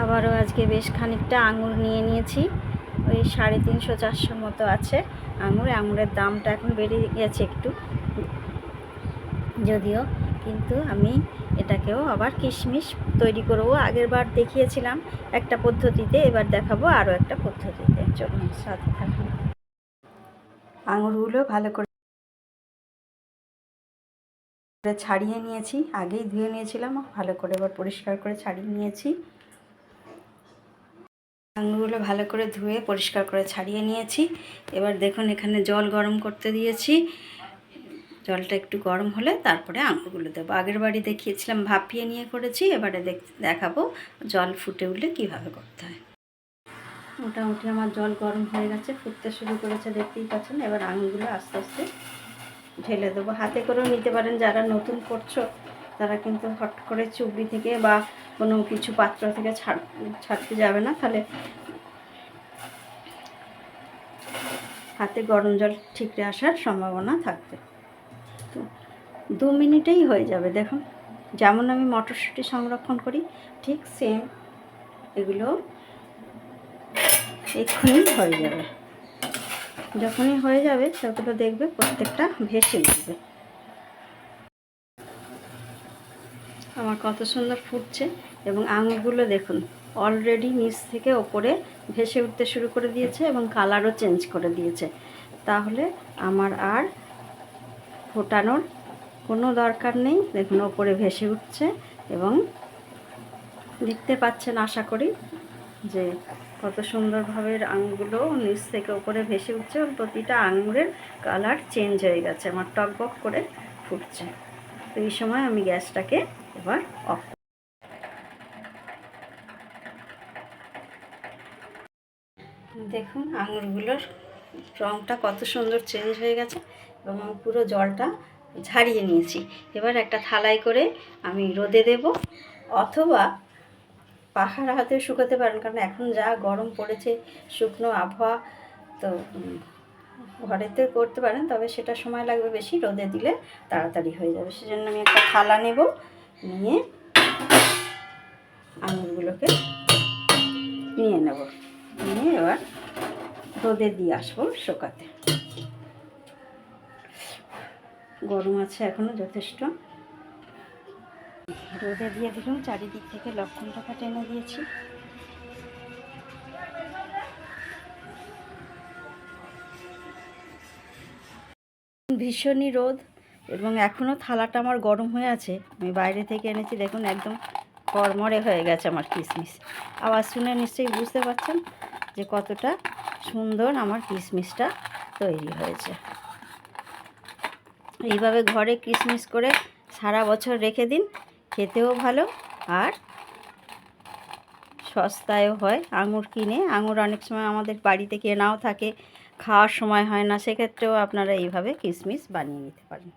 আবারও আজকে বেশ খানিকটা আঙুর নিয়ে নিয়েছি। ওই সাড়ে তিনশো চারশোর মতো আছে আঙুর। আঙুরের দামটা এখন বেড়ে গেছে একটু। যদিও কিন্তু আমি এটাকেও আবার কিশমিশ তৈরি করব। আগের বার দেখিয়েছিলাম একটা পদ্ধতিতে, এবার দেখাবো আরও একটা পদ্ধতিতে। চলুন, সাথে থাকুন। আঙুরগুলো ভালো করে ছাড়িয়ে নিয়েছি। আগেই ধুয়ে নিয়েছিলাম, ভালো করে এবার পরিষ্কার করে ছাড়িয়ে নিয়েছি। আঙুরগুলো ভালো করে ধুয়ে পরিষ্কার করে ছাড়িয়ে নিয়েছি। এবার দেখুন এখানে জল গরম করতে দিয়েছি। জলটা একটু গরম হলে তারপরে আঙুরগুলো দেবো। আগের বাড়ি দেখিয়েছিলাম, ভাপিয়ে নিয়ে করেছি। এবারে দেখ, দেখাবো জল ফুটে উঠলে কীভাবে করতে হয়। মোটামুটি আমার জল গরম হয়ে গেছে, ফুটতে শুরু করেছে, দেখতেই পাচ্ছেন। এবার আঙুরগুলো আস্তে আস্তে ঢেলে দেবো। হাতে করেও নিতে পারেন, যারা নতুন করছ তারা কিন্তু হট করে চুবড়ি থেকে বা কোনো কিছু পাত্র থেকে ছাড়, ছাড়তে যাবে না। তাহলে হাতে গরম জল ঠিকরে আসার সম্ভাবনা থাকবে। তো দু মিনিটেই হয়ে যাবে। দেখুন যেমন আমি মটরশুঁটি সংরক্ষণ করি, ঠিক সেম এগুলো এক্ষুনি হয়ে যাবে। যখনই হয়ে যাবে সেগুলো দেখবে প্রত্যেকটা ভেসে উঠবে। আমার কত সুন্দর ফুটছে এবং আঙুরগুলো দেখুন অলরেডি নিচ থেকে ওপরে ভেসে উঠতে শুরু করে দিয়েছে এবং কালারও চেঞ্জ করে দিয়েছে। তাহলে আমার আর ফোটানোর কোনো দরকার নেই। দেখুন, ওপরে ভেসে উঠছে এবং দেখতে পাচ্ছেন, আশা করি যে কত সুন্দরভাবে আঙুরগুলো নিচ থেকে ওপরে ভেসে উঠছে এবং প্রতিটা আঙুরের কালার চেঞ্জ হয়ে গেছে। আমার টকবক করে ফুটছে। তো এই সময় আমি গ্যাসটাকে এবার অফ দেখুন আঙুরগুলোর রঙটা কত সুন্দর চেঞ্জ হয়ে গেছে এবং আমি পুরো জলটা ঝাড়িয়ে নিয়েছি। এবার একটা থালায় করে আমি রোদে দেব। অথবা পাখার হাতে শুকাতে পারেন, কারণ এখন যা গরম পড়েছে, শুকনো আবহাওয়া, তো ঘরেতে করতে পারেন, তবে সেটা সময় লাগবে বেশি, রোদে দিলে তাড়াতাড়ি হয়ে যাবে। সেজন্য আমি একটা থালা নেব। নিয়ে আঙুরগুলোকে নিয়ে নেব। নিয়ে এবার রোদে দিয়ে আসব শোকাতে। গরম আছে এখনও যথেষ্ট। রোদে দিয়ে দিলাম চারিদিক থেকে লক্ষণ টাকা টেনে দিয়েছি। ভীষণই রোদ। এবং এখনও থালাটা আমার গরম হয়ে আছে। আমি বাইরে থেকে এনেছি, দেখুন একদম কড়মড়ে হয়ে গেছে আমার কিশমিশ আওয়াজ শুনে নিশ্চয়ই বুঝতে পারছেন যে কতটা সুন্দর আমার কিশমিশটা তৈরি হয়েছে। এইভাবে ঘরে কিশমিশ করে সারা বছর রেখে দিন, খেতেও ভালো আর সস্তায়ও হয়। আঙুর কিনে, আঙুর অনেক সময় আমাদের বাড়িতে কেনাও থাকে, খাওয়ার সময় হয় না, সেক্ষেত্রেও আপনারা এইভাবে কিশমিশ বানিয়ে নিতে পারেন।